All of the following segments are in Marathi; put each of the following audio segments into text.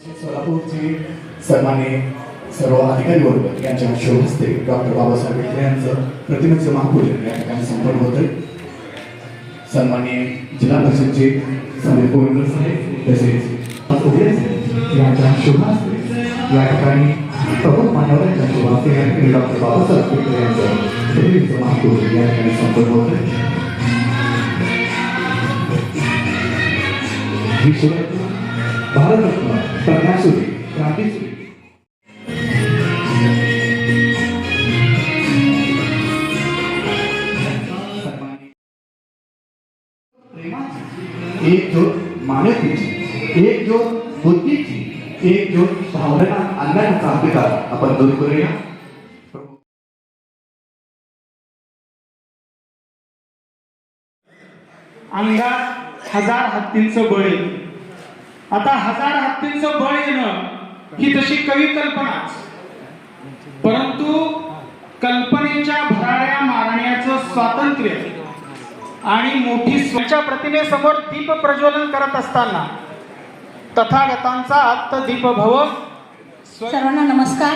सोलापूरचे सन्माने सर्व अधिकारी वर्ग यांच्या शुभ हस्ते डॉक्टर बाबासाहेब आंबेडकर यांचं प्रतिमेचं महापूजन या ठिकाणी संपन्न होतंय. सन्मान्य जिल्हा परिषदचे समीर गोविंद साहेब तसेच यांच्या शुभ हस्ते या ठिकाणी प्रमुख मान्यवरांच्या शुभ हस्ते. या ठिकाणी डॉक्टर बाबासाहेब आंबेडकर यांचं प्रतिमेचं महापूजन या ठिकाणी संपन्न होतंय. ही सुरुवात भारतरत्न प्रज्ञासुरी क्रांतीसुरी एक जो मानवतेची एक जो बुद्धीची एक जो भावना आणण्याचा अधिकार आपण दूर करूया. अंगात हजार हत्तींचं बळी. आता हजार हत्तींचं बळ येणं ही तशी कवी कल्पनाच परंतु कल्पनेच्या भराड्या मारण्याचं स्वातंत्र्य आणि मोठी स्वच्या प्रतिमेसमोर दीप प्रज्वलन करत असताना तथागतांचा आत्त दीप भव सर्वांना नमस्कार.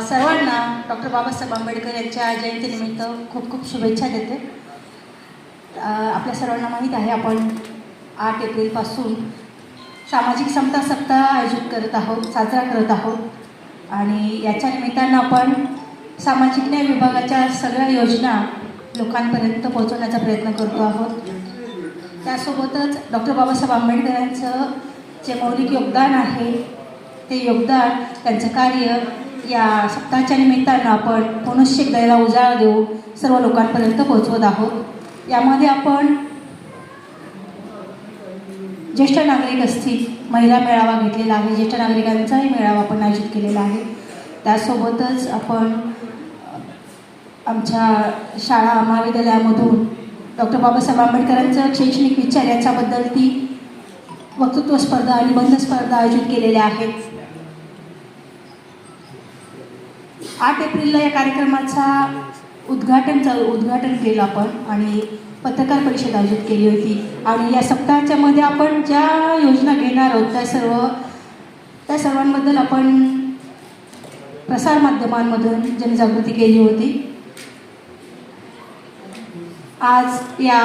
सर्वांना डॉक्टर बाबासाहेब आंबेडकर यांच्या जयंतीनिमित्त खूप खूप शुभेच्छा देते. आपल्या सर्वांना माहीत आहे आपण आठ एप्रिलपासून सामाजिक समता सप्ताह आयोजित करत आहोत साजरा करत आहोत. आणि याच्या निमित्तानं आपण सामाजिक न्याय विभागाच्या सगळ्या योजना लोकांपर्यंत पोहोचवण्याचा प्रयत्न करतो आहोत. त्यासोबतच डॉक्टर बाबासाहेब आंबेडकरांचं जे मौलिक योगदान आहे ते योगदान त्यांचं कार्य या सप्ताहाच्या निमित्तानं आपण पुनश्च एकदा याला उजाळा देऊ सर्व लोकांपर्यंत पोहोचवत आहोत. यामध्ये आपण ज्येष्ठ नागरिक असतील महिला मेळावा घेतलेला आहे ज्येष्ठ नागरिकांचाही मेळावा आपण आयोजित केलेला आहे. त्यासोबतच आपण आमच्या शाळा महाविद्यालयामधून डॉक्टर बाबासाहेब आंबेडकरांचं शैक्षणिक विचार याच्याबद्दल ती वक्तृत्व स्पर्धा आणि बंध स्पर्धा आयोजित केलेल्या आहेत. आठ एप्रिलला या कार्यक्रमाचा उद्घाटन चालू उद्घाटन केलं आपण आणि पत्रकार परिषद आयोजित केली होती. आणि या सप्ताहाच्या मध्ये आपण ज्या योजना घेणार आहोत त्या सर्व त्या सर्वांबद्दल आपण प्रसारमाध्यमांमधून जनजागृती केली होती. आज या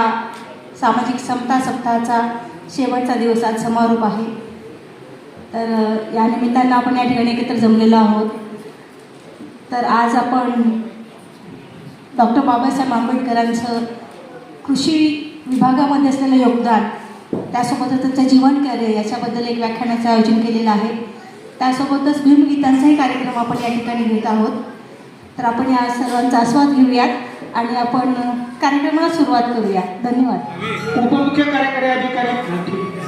सामाजिक समता सप्ताहाचा शेवटचा दिवस आज समारोप आहे. तर या निमित्तानं आपण या ठिकाणी एकत्र जमलेलो आहोत. तर आज आपण डॉक्टर बाबासाहेब आंबेडकरांचं कृषी विभागामध्ये असलेलं योगदान त्यासोबतच त्यांचं जीवन कार्य याच्याबद्दल एक व्याख्यानाचं आयोजन केलेलं आहे. त्यासोबतच भीमगीतांचाही कार्यक्रम आपण या ठिकाणी घेत आहोत. तर आपण या सर्वांचा आस्वाद घेऊयात आणि आपण कार्यक्रमाला सुरुवात करूया. धन्यवाद. उपमुख्य कार्यकारी अधिकारी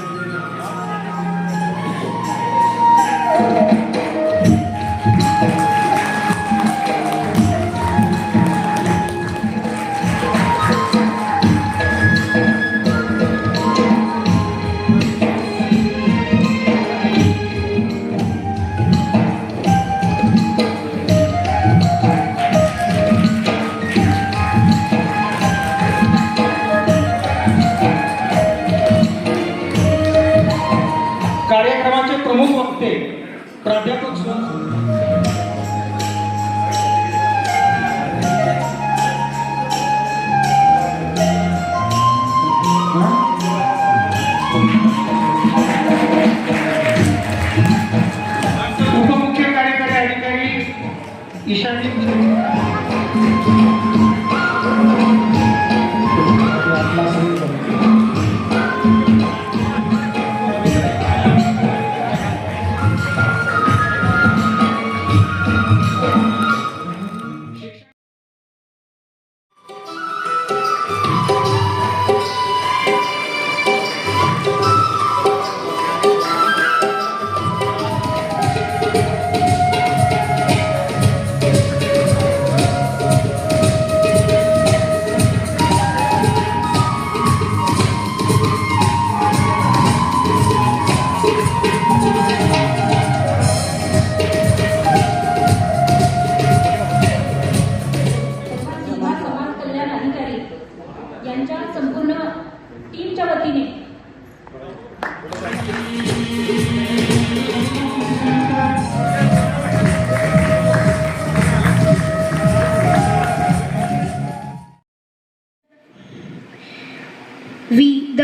para ver a.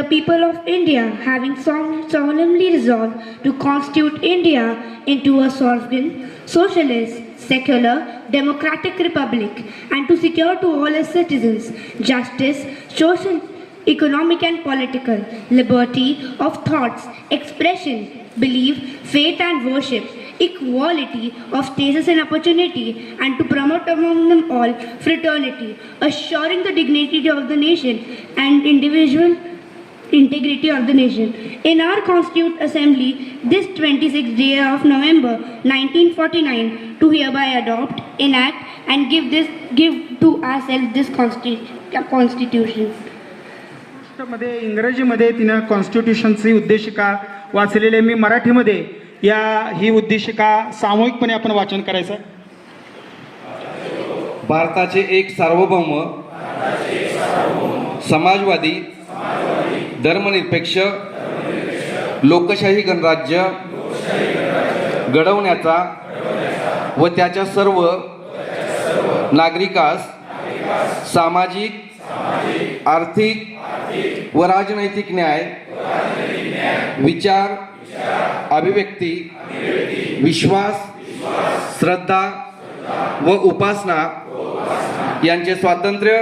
people of India, having solemnly resolved to constitute India into a sovereign, socialist, secular, democratic republic, and to secure to all its citizens justice, social, economic, and political liberty of thoughts, expression, belief, faith, and worship, equality of status and opportunity, and to promote among them all fraternity, assuring the dignity of the nation and individual integrity of the nation. In our Constituent Assembly, this 26th day of November 1949, to hereby adopt, enact, and give this give to ourselves this constitu- Constitution. मध्ये इंग्रजीमध्ये तिनं कॉन्स्टिट्यूशनची उद्देशिका वाचलेली आहे. मी मराठीमध्ये या ही उद्देशिका सामूहिकपणे आपण वाचन करायचं. भारताचे एक सार्वभौम समाजवादी धर्मनिरपेक्ष लोकशाही गणराज्य घडवण्याचा व त्याच्या सर्व नागरिकास सामाजिक आर्थिक व राजनैतिक न्याय विचार अभिव्यक्ती विश्वास श्रद्धा व उपासना यांचे स्वातंत्र्य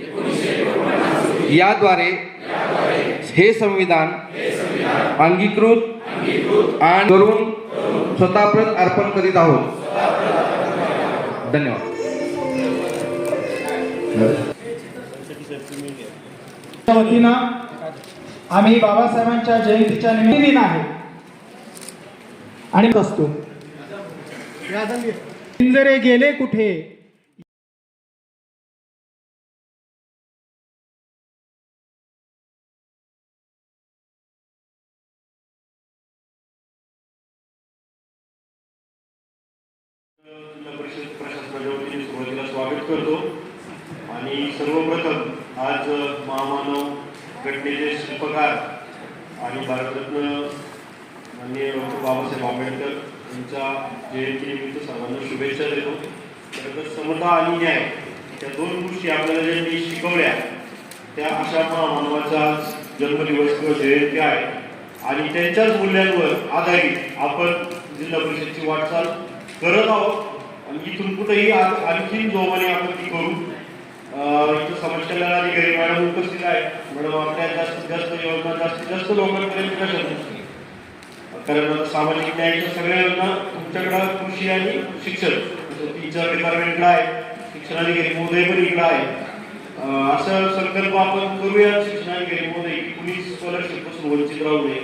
याद्वारे हे संविधान अंगीकृत आणि करून स्वतःप्रत अर्पण करीत आहोत. धन्यवाद. वतीनं आम्ही बाबासाहेबांच्या जयंतीच्या निमित्त दिन आहे. आणि असतो. पिंजरे गेले कुठे? परिषद प्रशासनाच्या वतीने सुरुवातीला स्वागत करतो. आणि सर्वप्रथम आज महामानव घटनेचे शिल्पकार आणि भारतरत्न माननीय डॉक्टर बाबासाहेब आंबेडकर यांच्या जयंतीनिमित्त सर्वांना शुभेच्छा देतो. तर समता आणि न्याय त्या दोन गोष्टी आपल्याला ज्यांनी शिकवल्या त्या अशा महामानवाचा जन्मदिवस किंवा जयंती आहे. आणि त्यांच्याच मूल्यांवर आधारित आपण जिल्हा परिषदची वाटचाल करत आहोत. इथून कुठेही आणखी आणखीन जोमाने आपण ती करू इथं समस्याला अधिकारी मॅडम उपस्थित आहे मॅडम आपल्या जास्तीत जास्त योजना जास्तीत जास्त लोकांपर्यंत कशा कारण सामाजिक न्यायाच्या सगळ्या योजना तुमच्याकडं कृषी आणि शिक्षण टीचर डिपार्टमेंटकडे आहे शिक्षणाधिकारी महोदय पण इकडं आहे असं संकल्प आपण करूया शिक्षणाधिकारी महोदय की कुणी स्कॉलरशिपपासून वंचित राहू नये.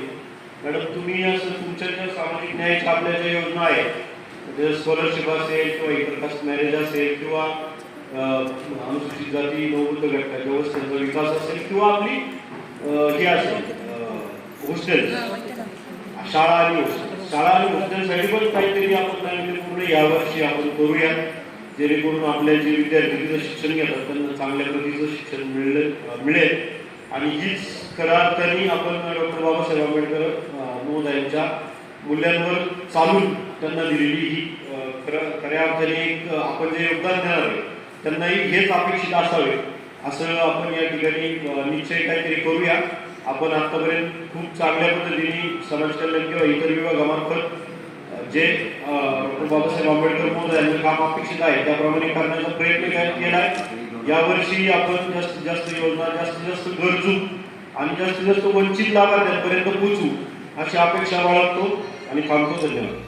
मॅडम तुम्ही असं तुमच्या ज्या सामाजिक न्यायाच्या आपल्या ज्या योजना आहेत स्कॉलरशिप असेल किंवा इतर कास्ट मॅरेज असेल किंवा अनुसूचित जाती नवबुद्ध गटाच्या व्यवस्थेचा विकास असेल किंवा आपली हे असेल हॉस्टेल शाळा आणि हॉस्टेल शाळा आणि हॉस्टेलसाठी पण काहीतरी आपण नाविन्यपूर्ण यावर्षी आपण करूया. जेणेकरून आपले जे विद्यार्थी तिथं शिक्षण घेतात त्यांना चांगल्या प्रतीचं शिक्षण मिळेल मिळेल. आणि हीच खऱ्या अर्थाने आपण डॉक्टर बाबासाहेब आंबेडकर महोदयांच्या मूल्यांवर चालून त्यांना दिलेली ही खऱ्या अर्थाने एक आपण जे योगदान देणार आहे त्यांनाही हेच अपेक्षित असावे असं आपण या ठिकाणी निश्चय काहीतरी करूया. आपण आतापर्यंत खूप चांगल्या पद्धतीने समाज कल्याण किंवा इतर विभागामार्फत जे डॉक्टर बाबासाहेब आंबेडकर महोदयांचं काम अपेक्षित आहे त्याप्रमाणे करण्याचा प्रयत्न केला आहे. यावर्षी आपण जास्तीत जास्त योजना जास्तीत जास्त गरजू आणि जास्तीत जास्त वंचित लाभार्थ्यांपर्यंत पोहोचू अशी अपेक्षा बाळगतो आणि थांबतो धन्यवाद.